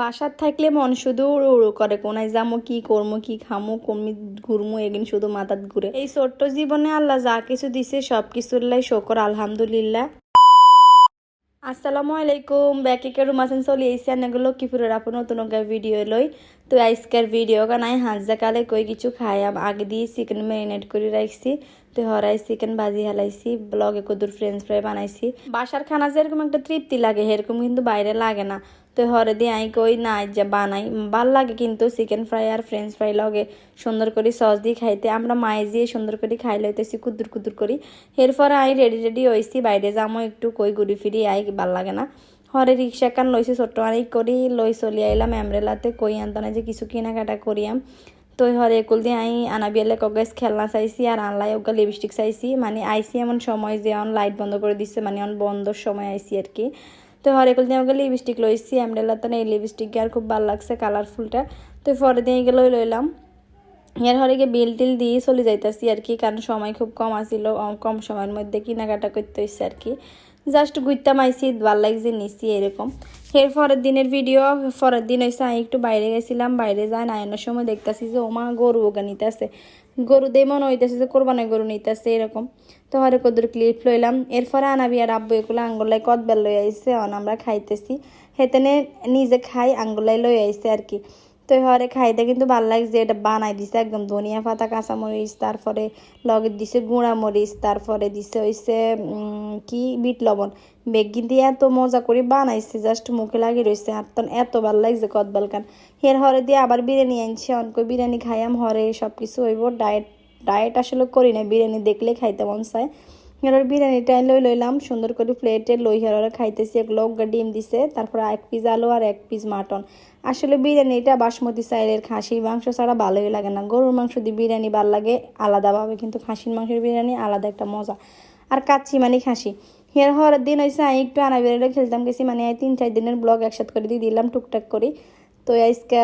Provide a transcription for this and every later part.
বাসার থাকলে মন শুধু উড়ু করে, কোনায় যামো, কি করমো, কি খামো, কমি ঘুরমো, এগিন শুধু মাথাত ঘুরে। এই ছোট্ট জীবনে আল্লাহ যা কিছু দিছে, সব কিছুর লাই শকর, আলহামদুলিল্লাহ। আসসালামু আলাইকুম, ব্যাকে রুমাসেন চলি আনেগুলো কি ফুরের আপন নতুন ভিডিও লই। তো আজকের ভিডিও কানাই হাঁজা কালে কই কিছু খাইয়াম। আগে দিয়ে চিকেন ম্যারিনেট করে রাখছি তো হরাই চিকেন ভাজি হালাইছি। ব্লগে কদুর ফ্রেঞ্চ ফ্রাই বানাইছি। বাসার খানা যেরকম একটা তৃপ্তি লাগে এরকম কিন্তু বাইরে লাগে না। তো হরে দিয়ে আই কই, না যা বানাই। ভালো লাগে কিন্তু চিকেন ফ্রাই আর ফ্রেঞ্চ ফ্রাই লগে সুন্দর করে সস দিয়ে খাইতে। আমরা মায়ে দিয়ে সুন্দর করে খাই লইতেছি, কুদুর কুদুর করি। এরপরে আই রেডি রেডি হয়েছি বাইরে যামো একটু। কই ঘুরি ফিরি, আই ভালো লাগে না। হরে রিক্সা কান লইছি ছোট্ট আনি করি লই চলি আইলাম এমরেলাতে কই আনতানা যে কিছু কেনাকাটা করিয়াম। তো হরে একুল দিয়ে আই আনা বিয়ালে কগাইস খেলনা চাইছি আর আনলাই ওগা লিপস্টিক চাইছি মানে আইসি এমন সময় যে অন লাইট বন্ধ করে দিচ্ছে মানে অন বন্ধর সময় আইসি আর কি। তো হরে হরেকুল দিয়ে আমাকে লিপস্টিক লইছি এমডেলা তো এই লিপস্টিক আর খুব ভালো লাগছে কালারফুলটা তো পরে দিয়ে গেলে লইলাম। এর হরে গিয়ে বিল টিল দিয়ে চলে যাইতেছি আর কি, কারণ সময় খুব কম আসিল কম সময়ের মধ্যে কেনাকাটা করতে হয়েছে আর কি। জাস্ট গুইতাম আইসি ভালো লাগছে, নিছি এরকম। এর পরের দিনের ভিডিও পরের দিন হয়েছে আমি একটু বাইরে গেছিলাম, বাইরে যাই নাইনের সময় দেখতেছি যে, ওমা, গরু ওগা নিতেছে। গরু দিয়ে মনে হইতেছে যে, কোরবানের গরু নিতেছে, এরকম। তো হরে কদুর ক্লিপ লইলাম। এরপরে আনাবি আর আব্বু এগুলো আঙ্গুলাই কদবেল লই আইসে অন আমরা খাইতেছি। হেতেনে নিজে খাই আঙ্গুলাই লই আইসে আর কি। তো হরে খাইতে কিন্তু ভালো লাগছে, এটা বানাই দিছে একদম ধনিয়া পাতা, কাঁচামরিচ, তারপরে লগে দিছে গুঁড়া মরিচ তারপরে দিছে হইছে কি? বিট লবণ। বেগি দিয়ে এত মজা করে বানাইছে, জাস্ট মুখে লাগিয়ে রয়েছে তখন এত ভালো লাগছে কদবাল কান হের হরে দিয়ে আবার বিরিয়ানি আনছে অনক বিরিয়ানি খাইয়াম, হরে সব কিছু হইব। ডায়েট ডায়েট আসলে করি না বিরিয়ানি দেখলে খাইতে মন চায়। এবার বিরিয়ানিটা লই লইলাম সুন্দর করে প্লেটে লই হেরা খাইতেছি, এক এগুলো ডিম দিছে তারপর এক পিস আলু আর এক পিস মাটন। আসলে বিরিয়ানিটা বাসমতি চাইলের খাসির মাংস ছাড়া ভালোই লাগে না। গরুর মাংস দিয়ে বিরিয়ানি ভালো লাগে, আলাদাভাবে কিন্তু খাসির মাংসের বিরিয়ানি আলাদা একটা মজা। আর কাচ্চি মানে খাসি। হের হওয়ার দিন হয়েছে আমি একটু আনা বেরোলে খেলতাম গেছি মানে তিন চার দিনের ব্লগ একসাথে করে দিয়ে দিলাম, টুকটাক করি। তো আজকে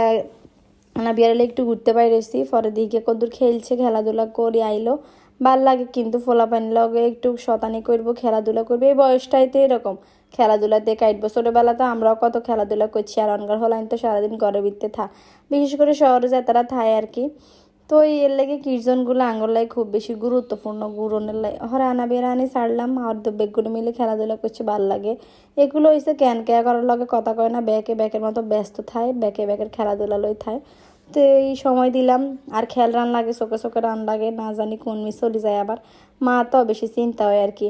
আনা বিয়ারে একটু ঘুরতে পাইরেছি পরে দিকে কদ্দুর খেলছে, খেলাধুলা করে, আইলো। ভালো লাগে কিন্তু ফোলা পানি লগে একটু শতানি করব, খেলাধুলা করব। এই বয়সটাই তো এরকম। খেলাধুলাতে কাটবো ছোটোবেলাতে আমরাও কত খেলাধুলা করছি, আর অনগার হলাইন তো সারাদিন ঘরের ভিতরে থা। বিশেষ করে শহরে যায় তারা থায় আর কি। তো এর লেগে কীর্তনগুলো আঙ্গলাই খুব বেশি গুরুত্বপূর্ণ, গুরনের লাই। হরে আনা বেড়া আনি ছাড়লাম, আর দু বেগগুলো মিলে খেলাধুলা করছে, ভালো লাগে। এগুলো হয়েছে ক্যান ক্যা করার লগে কথা কয় না, ব্যাকে ব্যাকের মতো ব্যস্ত থায়, ব্যাকে ব্যাকের খেলাধুলা লই থায়। তো এই সময় দিলাম। আর খেয়াল রান লাগে, চোখে চোখে রান লাগে, না জানি কোন মিস চলে যায় আবার। মা তো বেশি চিন্তা হয় আর কি।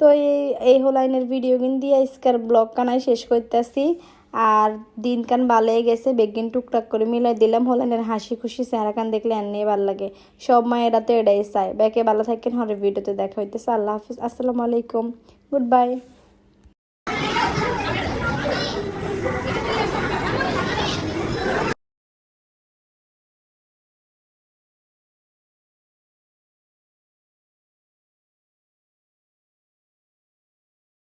তো এই এই হোলাইনের ভিডিও কিন দিয়ে আজকের ব্লগ কানাই শেষ করতেছি। আর দিনকান ভালো গেছে, বেগিন টুকটাক করে মিলাই দিলাম। হোলাইনের হাসি খুশি চেহারা কান দেখলে এমনি ভালো লাগে। সব মায়েরা তো এটাই চায়। ব্যাকে ভালো থাকেন হরে ভিডিওতে দেখা হইতেছে। আল্লাহ হাফিজ। আসসালামু আলাইকুম। Good bye